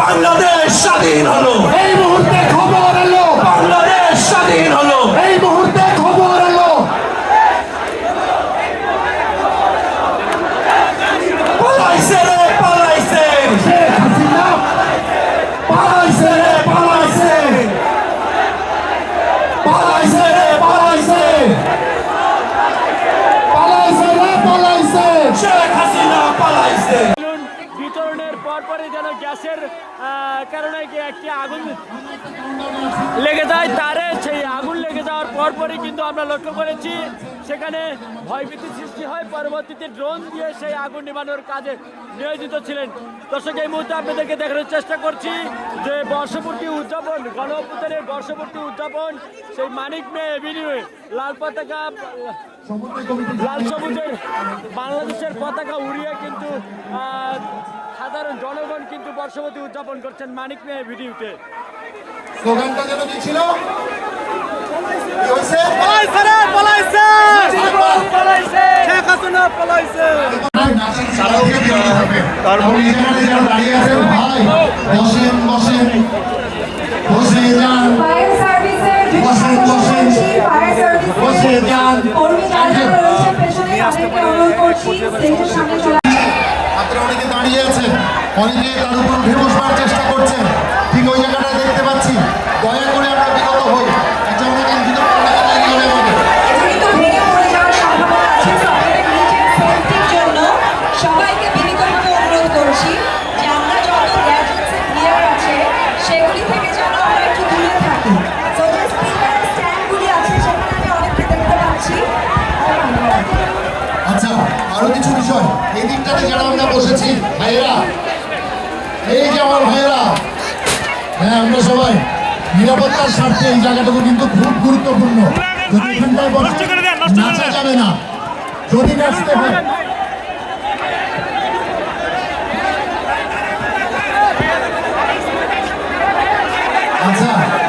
বাংলাদেশ স্বাধীন হলো। এই মুহূর্তে খবর এলো। বাংলাদেশ স্বাধীন হলো। এই মুহূর্তে খবর এলো। পালাইছে রে পরপরই যেন গ্যাসের কারণে একটি আগুন লেগে যায় তারে সেই আগুন লেগে যাওয়ার পরপরই কিন্তু আমরা লক্ষ্য করেছি সেখানে ভয়ভীতি সৃষ্টি হয়। পরবর্তীতে ড্রোন দিয়ে সেই আগুন নিবানোর কাজে নিয়োজিত ছিলেন। দর্শক এই মুহূর্তে আপনাদেরকে দেখানোর চেষ্টা করছি যে বর্ষপূর্তি উদযাপন গণ অভ্যুত্থানের বর্ষপূর্তি উদযাপন সেই মানিক মে এভিনিউয়ে লাল পতাকা লাল সবুজের বাংলাদেশের পতাকা উড়িয়ে কিন্তু সাধারণ জনগণ কিন্তু বর্ষপতি উদযাপন করছেন মানিক মেয়ে ভিডিওতে। স্লোগানটা যেন কি ছিল? বসে যান। কর্মী যারা রয়েছে পেছনে তাদেরকে অনুরোধ করছি স্টেজের সামনে চলে অনেকে দাঁড়িয়ে আছেন অনেকে তার উপর উঠে চেষ্টা করছেন। ঠিক ওই বিষয় এই দিকটাতে যারা আমরা বসেছি। ভাইয়েরা এই যে আমার ভাইয়েরা হ্যাঁ আমরা সবাই নিরাপত্তার স্বার্থে এই জায়গাটুকু কিন্তু খুব গুরুত্বপূর্ণ। যদি এখানটায় নাচা যাবে না যদি নাচতে হয় আচ্ছা।